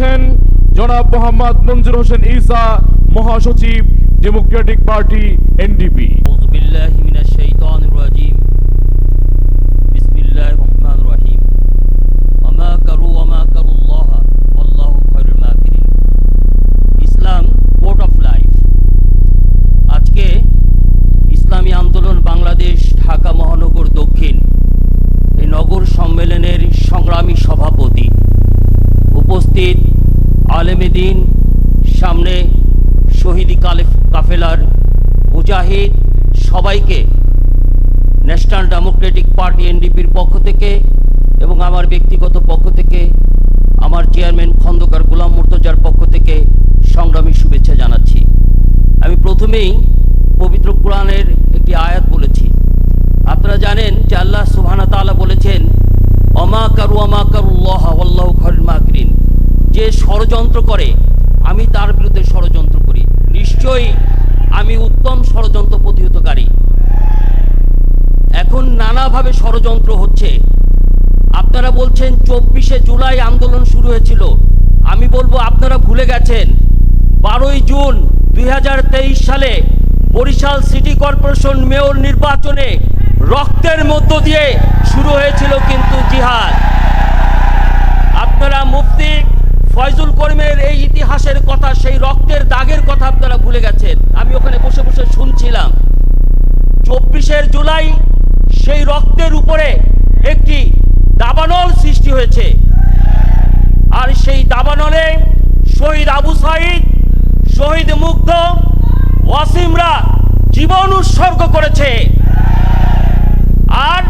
করেছেন জনাব মোহাম্মদ মঞ্জুর হোসেন ইসা মহাসচিব ডেমোক্রেটিক পার্টি এনডিপি আমা কারু আমা কারু আলেমেদিন সামনে শহীদি কালেফ, কাফেলার মুজাহিদ, সবাইকে ন্যাশনাল ডেমোক্রেটিক পার্টি এনডিপির পক্ষ থেকে এবং আমার ব্যক্তিগত পক্ষ থেকে, আমার চেয়ারম্যান খন্দকার গোলাম মুর্তজার পক্ষ থেকে সংগ্রামী শুভেচ্ছা জানাচ্ছি। আমি প্রথমেই পবিত্র কোরআনের একটি আয়াত বলেছি। আপনারা জানেন যে আল্লাহ সুবহানা তাআলা বলেছেন অমা কারু অমা কারুল্লাহ আল্লাহ খরুল মাকরিন যে ষড়যন্ত্র করে, আমি তার বিরুদ্ধে ষড়যন্ত্র করি। নিশ্চয়ই আমি উত্তম ষড়যন্ত্র প্রতিহতকারী। এখন নানাভাবে ষড়যন্ত্র হচ্ছে। আপনারা বলছেন চব্বিশে জুলাই আন্দোলন শুরু হয়েছিল। আমি বলব আপনারা ভুলে গেছেন, বারোই জুন দুই হাজার তেইশ সালে বরিশাল সিটি কর্পোরেশন মেয়র নির্বাচনে রক্তের মধ্য দিয়ে শুরু হয়েছিল কিন্তু জিহাদ। আপনারা মুফতি ফয়জুল করিমের এই ইতিহাসের কথা, সেই রক্তের দাগের কথা আপনারা ভুলে গেছেন। আমি ওখানে বসে বসে শুনছিলাম। চব্বিশের জুলাই, সেই রক্তের উপরে একটি দাবানল সৃষ্টি হয়েছে। আর সেই দাবানলে শহীদ আবু সাইদ, শহীদ মুগ্ধ, ওয়াসিমরা জীবন উৎসর্গ করেছে। আর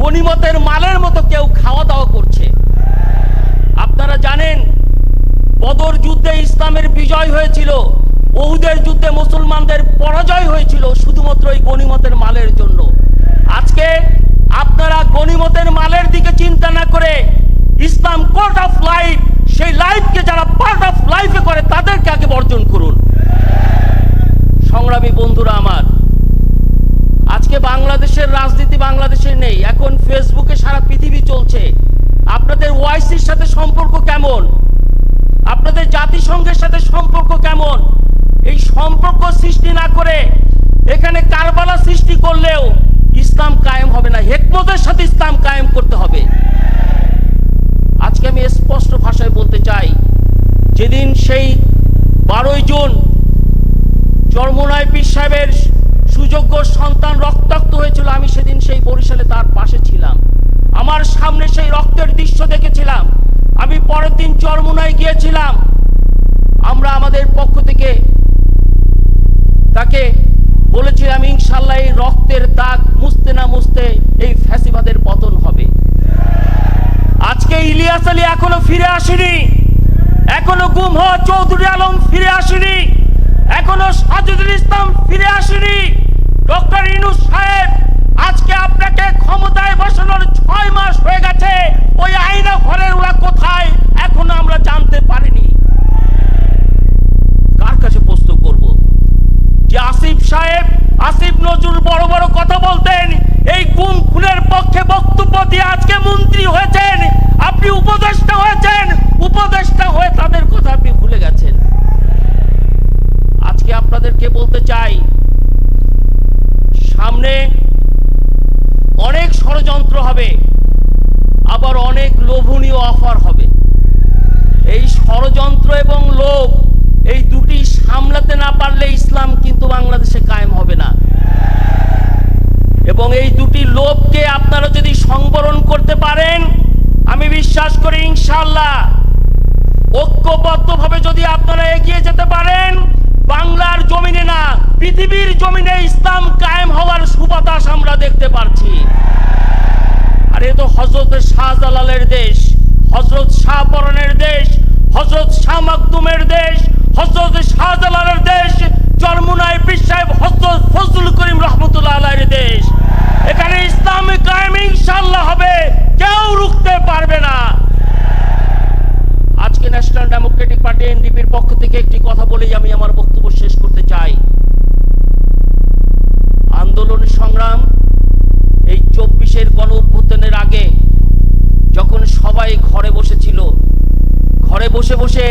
গনিমতের মালের মতো কেউ খাওয়া দাওয়া করছে আপনারা জানেন বদর যুদ্ধে বিজয় হয়েছিল। ওহুদের যুদ্ধে মুসলমানদের পরাজয় হয়েছিল শুধুমাত্র এই গনিমতের মালের জন্য। আজকে আপনারা গনিমতের মালের দিকে চিন্তা না করে ইসলাম কোর্ট অফ লাইফ, সেই লাইফকে যারা পার্ট অফ লাইফে করে, তাদেরকে আগে বর্জন করুন। সংগ্রামী বন্ধুরা আমার, আজকে বাংলাদেশের রাজনীতি বাংলাদেশের নেই। এখন ফেসবুকে সারা পৃথিবী চলছে। আপনাদের ওয়াইসির সাথে সম্পর্ক কেমন? আপনাদের জাতিসংঘের সাথে সম্পর্ক কেমন? এই সম্পর্ক সৃষ্টি না করে এখানে কারবালা সৃষ্টি করলেও ইসলাম কায়েম হবে না, হেকমতের সাথে ইসলাম কায়েম করতে হবে। আজকে আমি স্পষ্ট ভাষায় বলতে চাই, যেদিন সেই বারোই জুন চরমোনায় পীর সাহেবের সুযোগ্য সন্তান রক্তাক্ত হয়েছিল, আমি সেদিন সেই বরিশালে তার পাশে ছিলাম আমার সামনে সেই রক্তের দৃশ্য দেখেছিলাম। আমি পরের দিন চরমোনায় গিয়েছিলাম। আমরা আমাদের পক্ষ থেকে তাকে বলেছিলাম ইনশাল্লাহ এই রক্তের দাগ মুছতে না মুছতে এই ফ্যাসিবাদের পতন হবে। আজকে ইলিয়াস আলী এখনও ফিরে আসেনি। এখনও গুম হওয়া চৌধুরী আলম ফিরে আসেনি। এখনও সাজুদুল ইসলাম ফিরে আসেনি। ডক্টর ইনুস সাহেব আজকে আপনাকে ক্ষমতায় বসানোর ছয় মাস হয়ে গেছে। ওই আইনা ঘরের ওরা হবে। আবার অনেক লোভনীয় অফার হবে। এই ষড়যন্ত্র এবং লোভ, এই দুটি সামলাতে না পারলে ইসলাম কিন্তু বাংলাদেশে কায়েম হবে না। এবং এই দুটি লোভকে আপনারা যদি সংবরণ করতে পারেন, আমি বিশ্বাস করি ইনশাল্লাহ ঐক্যবদ্ধভাবে যদি আপনারা এগিয়ে যেতে পারেন, বাংলার জমিনে না, পৃথিবীর জমিনে ইসলাম কায়েম হওয়ার সুবাতাস আমরা দেখতে তো হজরত শাহজালালের দেশ হজরত শাহপরনের দেশ হজরত শাহ মাকদুমের দেশ হজরত শাহজালালের দেশ, চরমুনায় বিশ্বায় হজরত ফজলুল করিম সবাই ঘরে বসেছিল। ঘরে বসে বসে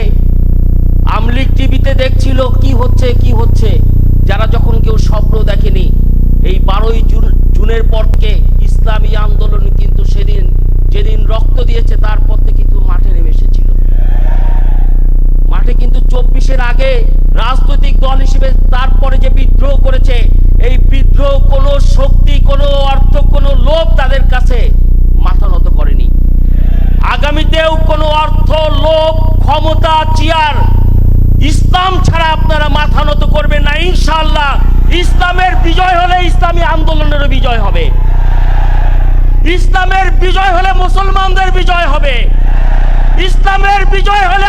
আমলিক টিভিতে দেখছিল কি হচ্ছে কি হচ্ছে। যারা যখন কেউ স্বপ্ন দেখেনি, এই বারোই জুন, জুনের পর থেকে ইসলামী আন্দোলন কিন্তু সেদিন, যেদিন রক্ত দিয়েছে তারপর থেকে কিন্তু মাঠে নেমে এসেছিল। মাঠে কিন্তু চব্বিশের আগে রাজনৈতিক দল হিসেবে তারপরে যে বিদ্রোহ করেছে, এই বিদ্রোহ কোনো চেয়ার ইসলাম ছাড়া আপনারা মাথা নত করবেন না ইনশাল্লাহ ইসলামের বিজয় হলে ইসলামী আন্দোলনেরও বিজয় হবে। ইসলামের বিজয় হলে মুসলমানদের বিজয় হবে। ইসলামের বিজয় হলে